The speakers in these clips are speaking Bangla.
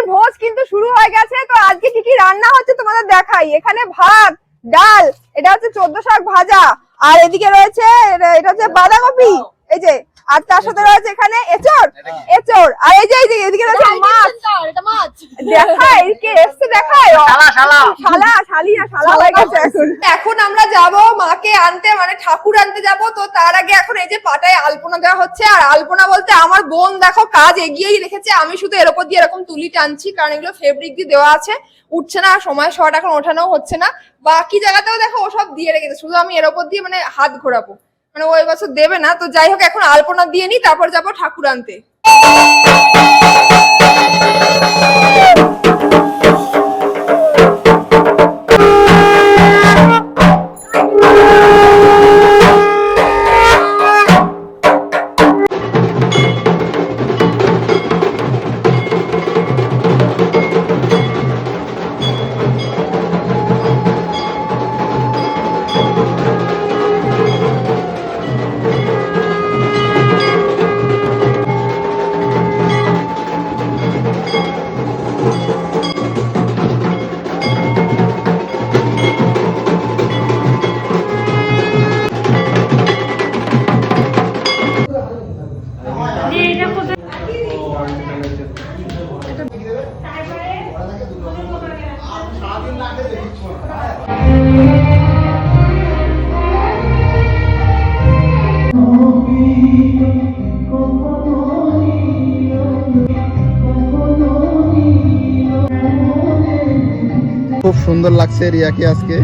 আমাদের ভোজ কিন্তু শুরু হয়ে গেছে। তো আজকে কি কি রান্না হচ্ছে তোমাদের দেখাই? এখানে ভাত, ডাল, এটা হচ্ছে চোদ্দ শাক ভাজা। আর এদিকে রয়েছে, এটা হচ্ছে বাঁধাকপি। এই যে আর তার সাথে রয়েছে এখানে এচড়। এচড়। আর এই যে এই যে এদিকে রয়েছে মাছ। দেখাই কে এসছে দেখায় শালা শালি। না শালা হয়ে গেছে। এখন এখন আমরা যাব মাকে আনতে মানে ঠাকুর আনতে যাব। তো তার আগে এখন এই যে পাটায় আলপনা দেওয়া হচ্ছে। আর আলপনা বলতে আমার বোন দেখো কাজ এগিয়েই রেখেছে। আমি শুধু এর উপর দিয়ে এরকম তুলি টানছি কারণ এগুলো ফেব্রিক দিয়ে দেওয়া আছে। উঠছে না আর সময় শর্ট এখন ওঠানো হচ্ছে না। বাকি জায়গাতেও দেখো ওসব দিয়ে রেখেছে। শুধু আমি এর উপর দিয়ে মানে হাত ঘোরাবো। মানে ওই বছর দেবে না, তো যাই হোক, এখন আলপনা দিয়ে নি, তারপর যাব ঠাকুর আনতে। সুন্দর লাগছে রিয়াকে আজকে।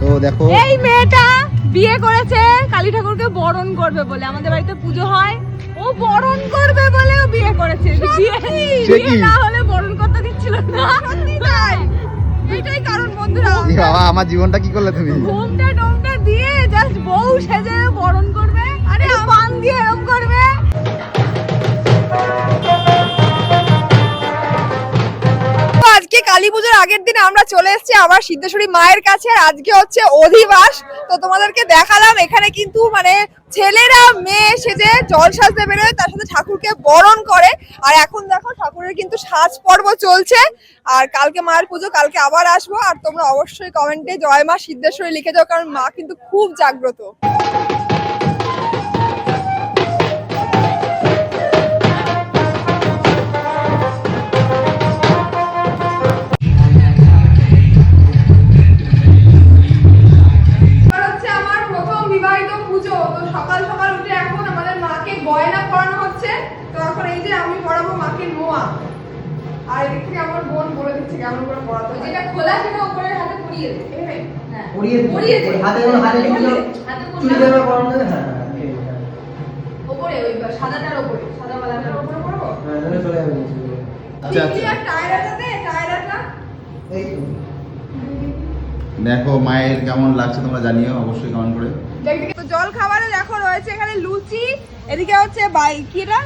তো দেখো। এই মেয়েটা বিয়ে করেছে কালী ঠাকুরকে বরণ করবে বলে। আমাদের বাড়িতে পুজো হয়। ও বরণ করবে বলে ও বিয়ে করেছে। বিয়ে না হলে বরণ করতে দিচ্ছিল না। সত্যি তাই? এটাই কারণ বন্ধুরা। বাবা, আমার জীবনটা কি করলে তুমি? ঘুমটা ডোমটা দিয়ে জাস্ট বউ সেজে বরণ করবে। আরে পান দিয়ে এরম করবে। কালী পুজোর আগের দিন আমরা চলে এসেছি আমার সিদ্ধেশ্বরী মায়ের কাছে, আর আজকে হচ্ছে অধিবাস। তো তোমাদেরকে দেখালাম, এখানে কিন্তু মানে ছেলেরা, মেয়ে সেজে জল সাজতে বেরোয়, তার সাথে ঠাকুরকে বরণ করে। আর এখন দেখো, ঠাকুরের কিন্তু সাজ পর্ব চলছে। আর কালকে মায়ের পুজো, কালকে আবার আসব। আর তোমরা অবশ্যই কমেন্টে জয় মা সিদ্ধেশ্বরী লিখে যাও কারণ মা কিন্তু খুব জাগ্রত। আর থেকে আমার বোন বলে দিচ্ছে কেমন করে পড়াতে যেটা খোলা সেটা উপরে হাতে পরিয়ে দে পরিয়ে পরিয়ে হাতে হাতে চুড়ি হ্যাঁ হ্যাঁ ঠিক আছে। ওপরে ওই সাদাটার ওপরে। সাদা বালাটার ওপরে পড়ব? হ্যাঁ তাহলে চলে যাবে আচ্ছা আচ্ছা। টায়রাটা দে টায়রাটা এই তো। দেখো মায়ের কেমন লাগছে তোমরা জানিও অবশ্যই কমেন্ট করে। জল খাবারে দেখো রয়েছে এখানে লুচি এদিকে হচ্ছে বাই কি এটা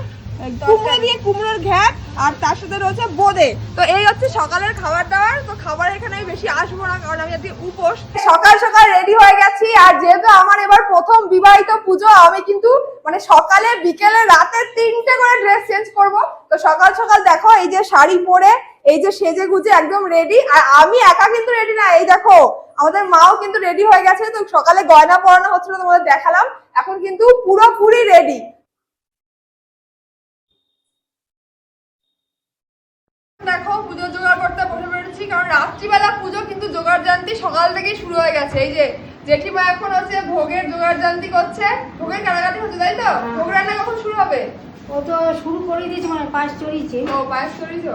কুমড়ো দিয়ে কুমড়োর ঘ্যাট আর তার সাথে রয়েছে বোদে। তো এই হচ্ছে সকালের খাবার দাবার। তো খাবার এখানে বেশি আসব না, কারণ আমি আজকে উপোস। সকাল সকাল রেডি হয়ে গেছি, আর যেহেতু আমার এবার প্রথম বিবাহিত পুজো, আমি কিন্তু মানে সকালে, বিকেলে, রাতে তিনটে করে ড্রেস চেঞ্জ করব। তো সকাল সকাল দেখো, এই যে শাড়ি পরে, এই যে সেজে গুজে একদম রেডি আর আমি একা কিন্তু রেডি না, এই দেখো, আমাদের মাও কিন্তু রেডি হয়ে গেছে। তো সকালে গয়না পরানো হচ্ছিল তোমাদের দেখালাম। এখন কিন্তু পুরোপুরি রেডি দেখো পুজো জোগাড় করতে বসে পড়েছি কারণ রাত্রিবেলা পুজো কিন্তু জোগাড় জানতি সকাল থেকেই শুরু হয়ে গেছে। এই যে জেঠিমা এখন হচ্ছে ভোগের জোগাড় জানতি করছে। ভোগের কাটাকাটি হচ্ছে তাই তো? ভোগ রান্না কখন শুরু হবে? ও তো শুরু করে দিয়েছে মানে পাঁচ চড়িয়েছে। ও পায়েস করেছ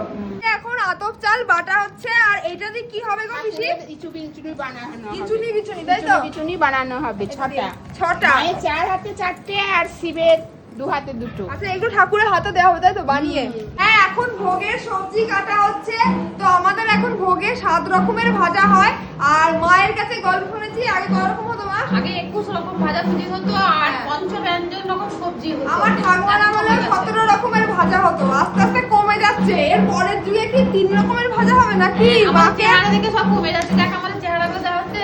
এখন আতপ চাল বাটা হচ্ছে আর এটা দিয়ে কি হবে গো পিসি? ইচুবি ইচুবি বানানো হবে। খিচুনি বিচুনি তাই তো? বিচুনি বানানো হবে ছটা। ছটা। চার হাতে চারটে আর শিবের দু হাতে দুটো। আচ্ছা এগুলো ঠাকুরের হাতে দেওয়া হবে তাই তো? বানিয়ে। হ্যাঁ এখন ভোগের সবজি কাটা হচ্ছে। তো আমাদের এখন ভোগে সাত রকমের ভাজা হয়। আর মায়ের কাছে গল্প শুনেছি আগে কয় রকম হতো মা? আগে একুশ রকম ভাজা ভুজি হতো আর পঞ্চব্যঞ্জন রকম সবজি হতো। আমার ঠাকুমার আমলে সতেরো রকমের ভাজা হতো। আস্তে আস্তে কমে যাচ্ছে। এর পরের যুগে কি তিন রকমের ভাজা হবে নাকি? আমার মাকে চেহারা দেখে সব কমে যাচ্ছে। দেখ আমাদের চেহারা দেখা হচ্ছে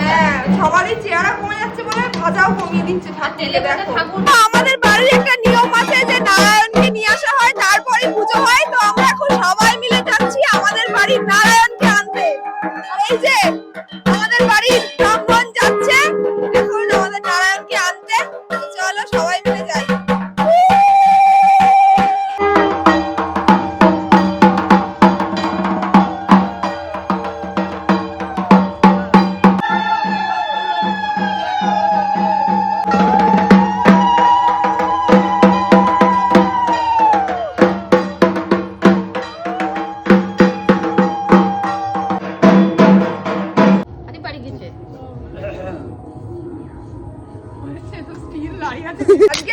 হ্যাঁ সবারই চেহারা কমে যাচ্ছে বলে ভাজাও কমিয়ে দিচ্ছে ঠাকুর- আমাদের একটা নিয়ম আছে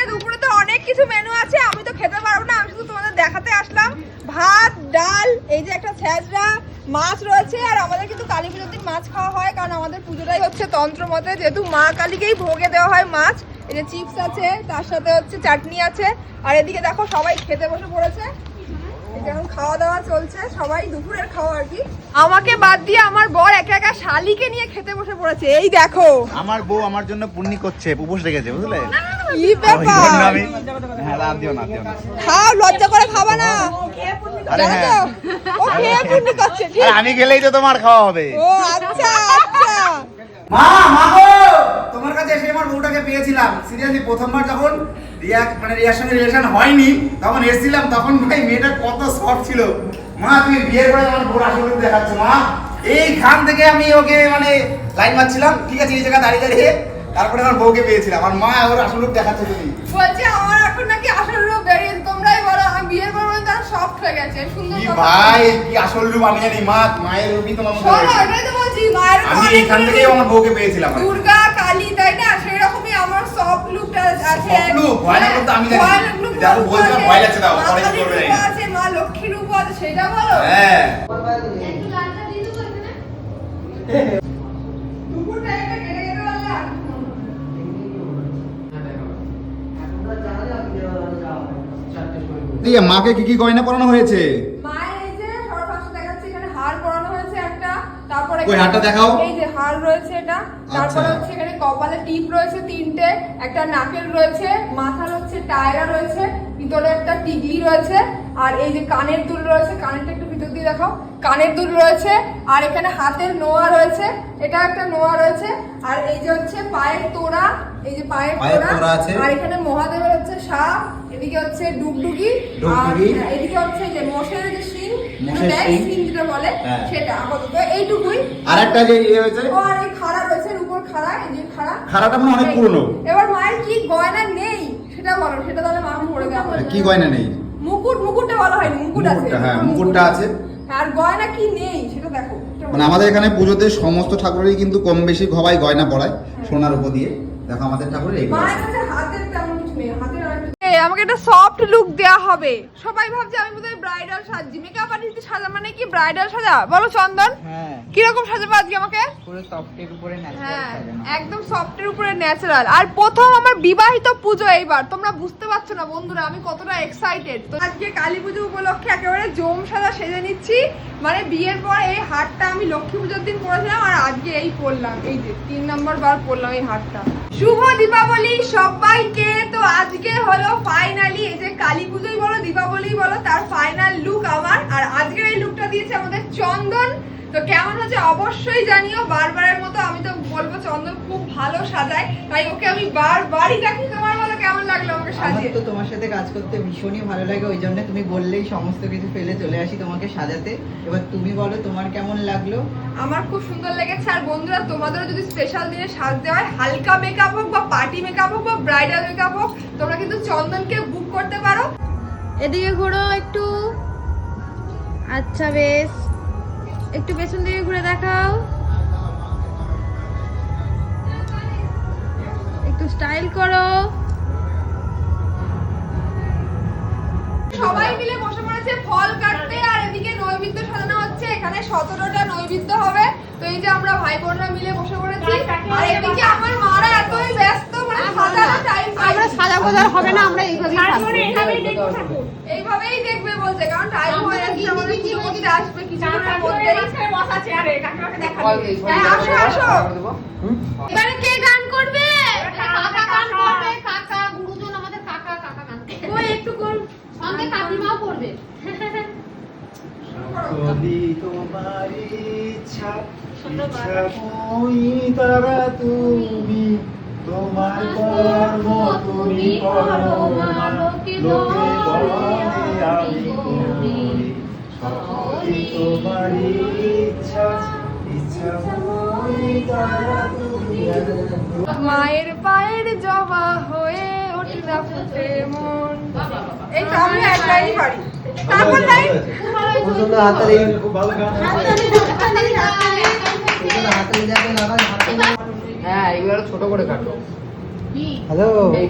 দুপুরে তো অনেক কিছু মেনু আছে, আমি তো খেতে না, আমি শুধু তোমাদের দেখাতে আসলাম। ভাত, ডাল, এই যে একটা মাছ রয়েছে, আর আমাদের কিন্তু কালী দিন মাছ খাওয়া হয়, কারণ আমাদের পুজোটাই হচ্ছে যেহেতু মা কালীকেই ভোগে দেওয়া হয় মাছ, এই যে চিপস আছে, তার সাথে হচ্ছে চাটনি আছে, আর এদিকে দেখো সবাই খেতে বসে পড়েছে। এখন খাওয়া দাওয়া চলছে সবাই দুপুরের খাওয়া আর কি আমাকে বাদ দিয়ে আমার বর একা একা শালিকে নিয়ে খেতে বসে পড়েছে এই দেখো আমার বউ আমার জন্য পুণ্যি করছে উপোস রেখেছে বুঝলে কি ব্যাপার আমি হ্যাঁ রাত দিও না দিও না খাও লজ্জা করে খাবা না আরে হ্যাঁ ও খেয়ে পুণ্য করছে ঠিক আমি গেলেই তো তোমার খাওয়া হবে ও আচ্ছা আচ্ছা মা মা গো তোমার কাছে এসে আমার বউটাকে পেয়েছিলাম সিরিয়াসলি প্রথমবার যখন রিয়া মানে রিয়ার সঙ্গে রিলেশন হয়নি তখন এসেছিলাম তখন ভাই মেয়েটা কত সফট ছিল। মা তুমি বিয়ের পরে আমার বউর আসল দেখাচ্ছ মা। এইখান থেকে আমি ওকে মানে লাইন মারছিলাম ঠিক আছে এই জায়গায় দাঁড়িয়ে দাঁড়িয়ে। তারপরে আমার বউকে পেয়েছিলাম আর মা ওর আসল রূপ দেখাচ্ছে তুমি। বলছে আমার এখন নাকি আসল রূপ বেরিয়ে তোমরাই বলো আমি বিয়ের পর মানে তারা সফট হয়ে গেছে সুন্দর। ভাই কি আসল রূপ আমি জানি মা মায়ের রূপই তোমার মধ্যে শোনো এটাই তো বলছি মায়ের আমি রূপ। থেকেই আমার বউকে পেয়েছিলাম। দুর্গা কালী তাই না সেই রকমই আমার সফট লুকটা আছে Soft look? ভয়ানক look তো আমি জানি। বলছিলাম ভয় লাগছে মা পরে কি করবে রূপ জানি না। আছে মা লক্ষ্মীর রূপ আছে সেটা বলো। হ্যাঁ। মাকে কি কি গয়না পরানো হয়েছে? মায়ের এই যে সবার পাশে দেখাচ্ছে এখানে হার পরানো হয়েছে একটা তারপরে কই, হারটা দেখাও। এই যে হার রয়েছে এটা তারপরে আচ্ছা। হচ্ছে এখানে কপালে টিপ রয়েছে তিনটে একটা নাকেল রয়েছে মাথার হচ্ছে টায়রা রয়েছে ভিতরে একটা টিগলি রয়েছে আর এই যে কানের দুল রয়েছে কানেরটা একটু ভিতর দিয়ে দেখাও কানের দুল রয়েছে আর এখানে হাতের নোয়া রয়েছে এটা একটা নোয়া রয়েছে আর এই যে হচ্ছে পায়ের তোড়া এই যে পায়ের তোড়া। আর এখানে মহাদেবের হচ্ছে সাপ এদিকে হচ্ছে ডুগডুগি আর হ্যাঁ, এদিকে হচ্ছে যে মোষের যে শিং মোষের দেয়, শিং। শিং যেটা বলে হ্যাঁ। সেটা আপাতত এইটুকুই। আর একটা যে ইয়ে হয়েছে? ও আর এই খাড়া রয়েছে উপর খাড়া এই যে খাড়া। খাড়াটা মনে অনেক পুরনো। এবার মায়ের কি গয়না নেই? সেটা বলো সেটা তাহলে মাকে পড়ে দেওয়া কি গয়না নেই? মুকুট মুকুটটা বলা হয়নি মুকুট আছে। হ্যাঁ, মুকুটটা আছে। আর গয়না কি নেই সেটা দেখো। মানে আমাদের এখানে পুজোতে সমস্ত ঠাকুরেরই কিন্তু কম বেশি সবাই গয়না পরায় সোনার উপর দিয়ে। দেখো আমাদের ঠাকুরের এই মায়ের কাছে হাতের তেমন কিছু নেই হাতের আমাকে একটা সফট লুক দেয়া হবে। সবাই ভাবছে আমি বোধহয় ব্রাইডাল সাজছি। মেকআপ আর্টিস্ট সাজা মানে কি? ব্রাইডাল সাজা? বলো চন্দন। হ্যাঁ। কীরকম সাজাবো আজকে আমাকে? পুরো সফটের উপরে হ্যাঁ একদম সফটের উপরে ন্যাচারাল আর প্রথম আমার বিবাহিত পুজো এইবার। তোমরা বুঝতে পারছ না বন্ধুরা আমি কতটা এক্সাইটেড তো আজকে কালী পুজো উপলক্ষে একেবারে জম সাজা সেজে নিচ্ছি। মানে বিয়ের পর এই হারটা আমি লক্ষ্মী পুজোর দিন পরেছিলাম আর আজকে এই পরলাম। এই যে তিন নম্বর বার পরলাম এই হারটা। শুভ দীপাবলি সবাইকে। তো আজকে হলো ফাইনালি এই যে কালী পুজোই বলো দীপাবলি বলো, তার ফাইনাল লুক আমার। আর আজকের এই লুকটা দিয়েছে আমাদের চন্দন তো কেমন হচ্ছে অবশ্যই জানিও বারবারের মতো আমি তো বলব চন্দন খুব ভালো সাজায় তাই ওকে আমি বারবারই দেখি। তোমার বলো কেমন লাগল আমাকে সাজিয়ে? তো তোমার সাথে কাজ করতে ভীষণই ভালো লাগে ওই জন্য তুমি বললেই সমস্ত কিছু ফেলে চলে আসি তোমাকে সাজাতে। এবার তুমি বলো তোমার কেমন লাগল? আমার খুব সুন্দর লেগেছে আর বন্ধুরা তোমাদেরও যদি স্পেশাল দিনে সাজতে হয় হালকা মেকআপ হোক বা পার্টি মেকআপ হোক বা ব্রাইডাল মেকআপ হোক তোমরা কিন্তু চন্দনকে বুক করতে পারো। এদিকে ঘোরো একটু। আচ্ছা বেশ। একটু পেছন দিকে ঘুরে দেখাও। একটু স্টাইল করো। সবাই মিলে বসে পড়েছে ফল কাটতে আর এদিকে নৈবেদ্য সাজানো হচ্ছে। এখানে সতেরোটা নৈবেদ্য হবে। তো এই যে আমরা ভাই বোনরা মিলে বসে পড়েছি। আর এদিকে আমার মারা এতই ব্যস্ত মানে সাজানো টাইম সাজা গোজা হবে না আমরা এইভাবেই থাকব। এইভাবেই দেখবে বলছে কারণ টাইম হয়ে যাচ্ছে আমাদের কিছু করতে আসবে কিছুক্ষণের মধ্যেই হ্যাঁ আসো আসো। এবারে কে গান করবে? কাকা গান করবে কাকা গুরুজন আমাদের কাকা কাকা গান করবে। একটু কর সঙ্গে কাকিমাও করবে। যদি তোমার ইচ্ছা ইচ্ছা মই তারা তুমি তোমার কর্ম তুমি করো লোকে বলে আমি করি। যদি তোমার ইচ্ছা ইচ্ছা মই তারা তুমি। মায়ের পায়ের জবা হয়ে ওঠা ফুটে মন। এই তো আমি এক লাইনই পারি। তারপর লাইন খুব ভালো গান হ্যাঁ এগুলো ছোট করে কাটো। হ্যালো? এই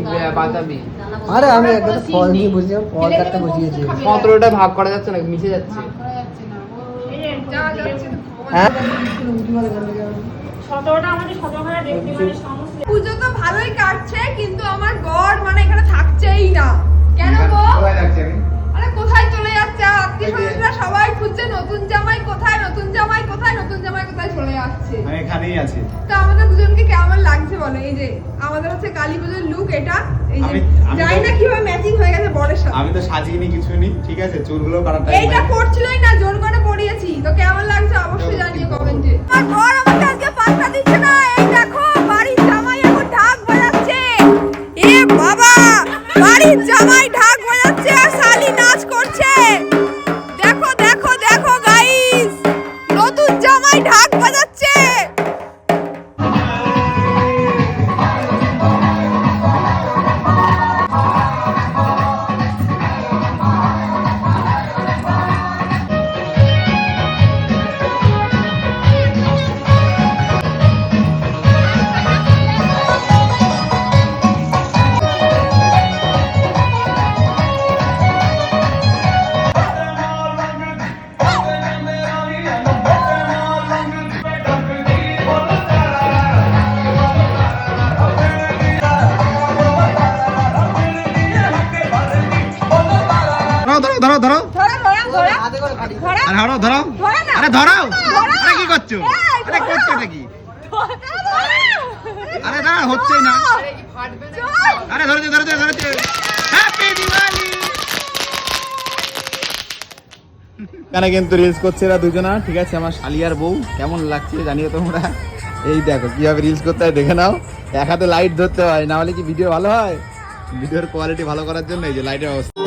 আরে আমি একদম ফল নিয়ে বসেছিলাম ফল কাটতে বসিয়েছি। সতেরোটা ভাগ করা যাচ্ছে না মিশে যাচ্ছে। যাওয়া যাচ্ছে না। হ্যাঁ? মানে পুজো তো ভালোই কাটছে কিন্তু আমার গড মানে এখানে থাকছেই না। কেন গো? আরে কোথায় চলে আত্মীয় স্বজনরা সবাই খুঁজছে নতুন জামাই কোথায় নতুন জামাই কোথায় নতুন জামাই কোথায় চলে যাচ্ছে আমি এখানেই আছি। তো আমাদের দুজনকে কেমন লাগছে বলো? এই যে আমাদের হচ্ছে কালী পুজোর লুক এটা। এই যে জানি না কীভাবে ম্যাচিং হয়ে গেছে বরের সাথে আমি তো সাজিয়ে কিছু নি ঠিক আছে? চুলগুলো কাটাটা এইটা করছিলই না জোর করে পড়িয়েছি তো কেমন লাগছে অবশ্যই জানিয়ে কমেন্টে আমার ঘর আমাকে আজকে পাত্তা দিচ্ছে না ধরো ধরো। ধরো ধরো ধরা। ধরা ধরা। ধরা আরে ধরো। আরে কি করছ? আরে করছ কি? আরে দাঁড়া হচ্ছেই না। আরে ধরেছে ধরেছে ধরেছে হ্যাপি দিওয়ালি এখানে কিন্তু রিলস করছে এরা দুজনা। ঠিক আছে আমার শালিয়ার বউ। কেমন লাগছে জানিও তোমরা? এই দেখো কীভাবে রিলস করতে হয় দেখে নাও। এক হাতে লাইট ধরতে হয় না হলে কি ভিডিও ভালো হয়? ভিডিওর কোয়ালিটি ভালো করার জন্য এই যে লাইটের অবস্থা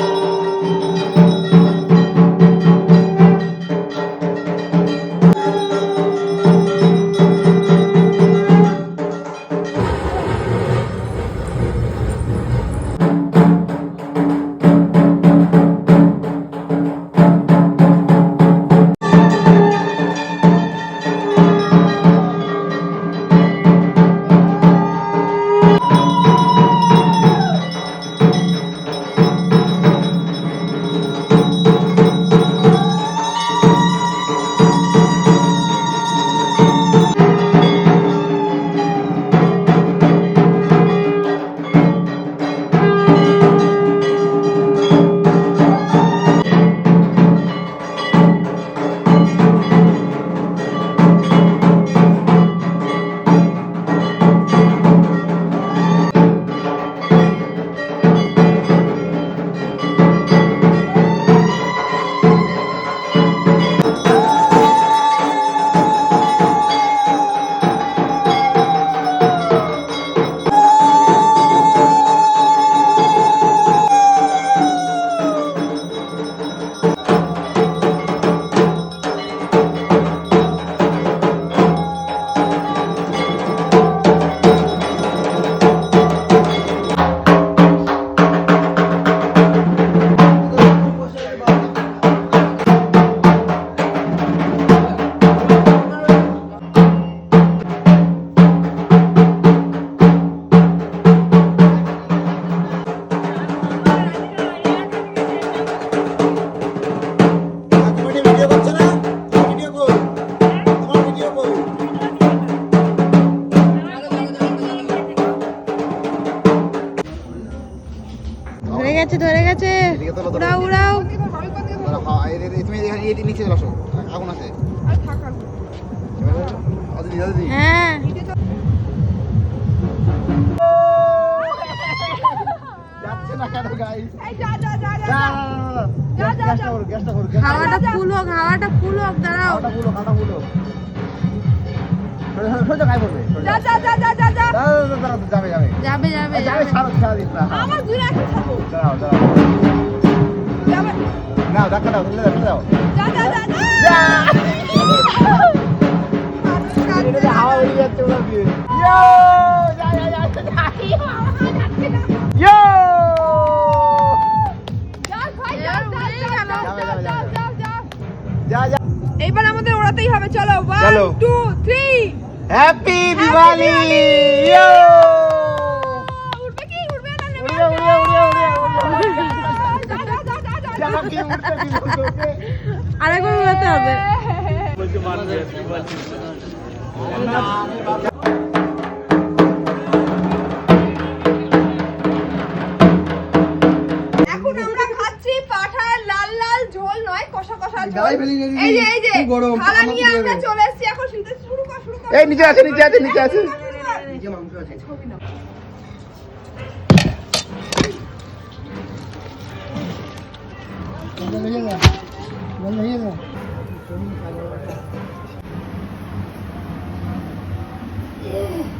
এইবার আমাদের ওড়াতেই হবে চলো one two three happy Diwali আরেকবার উড়াতে হবে। এখন আমরা খাচ্ছি পাঠার লাল লাল নয় কষা এই চলে এখন এই নিচে আছে নিচে আছে নিচে আছে। নিচে মাংস আছে। ছবি না 那个意思那个意思。嗯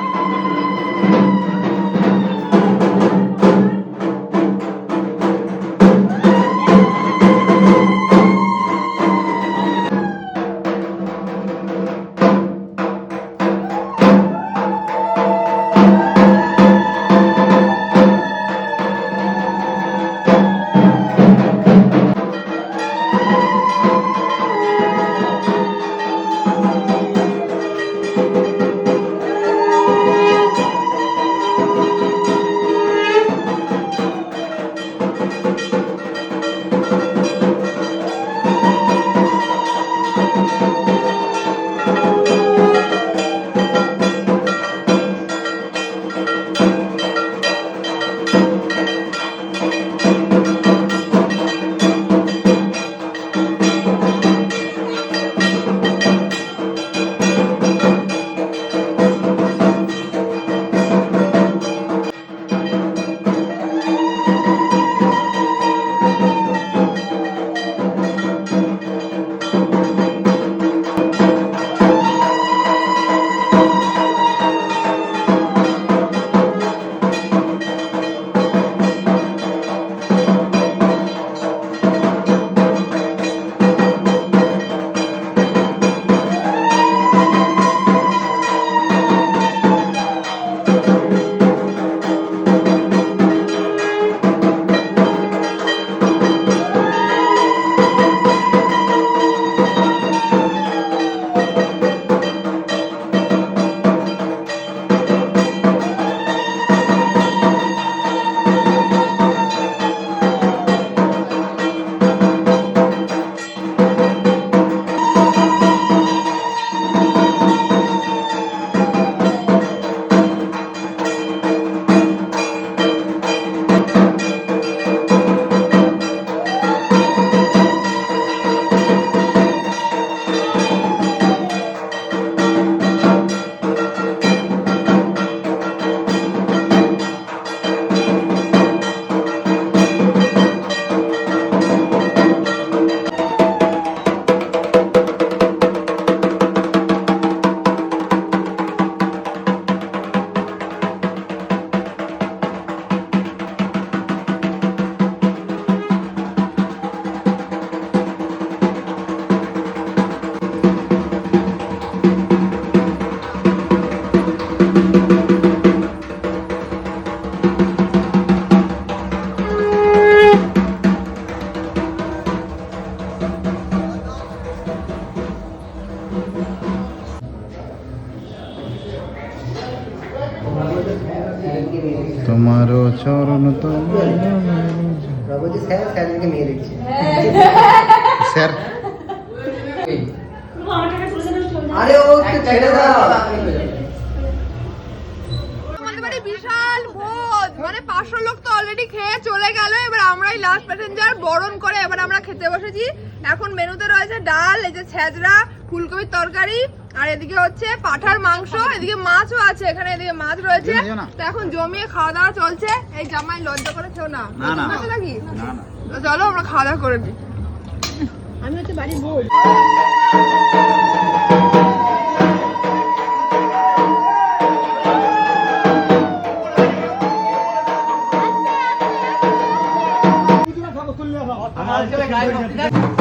তোমারও চরণ তো স্যার স্যারকে মেয়ে দেখছি স্যার। আরে ও ছেড়ে দাও। বাড়ি বিশাল ভোজ। মানে পাঁচশো লোক তো অলরেডি খেয়ে চলে গেল। এবার আমরাই লাস্ট প্যাসেঞ্জার বরণ করে এবার আমরা খেতে বসেছি। এখন মেনুতে রয়েছে ডাল এই যে ছেঁচড়া ফুলকপির তরকারি আর এদিকে হচ্ছে পাঠার মাংস এদিকে মাছও আছে এখানে এদিকে মাছ রয়েছে। তো এখন জমিয়ে খাওয়া দাওয়া চলছে। এই জামাই লজ্জা করে খেও না। নাকি? না না। তো চলো আমরা খাওয়া দাওয়া করে দিই আমি হচ্ছে বাড়ির বউ। খাব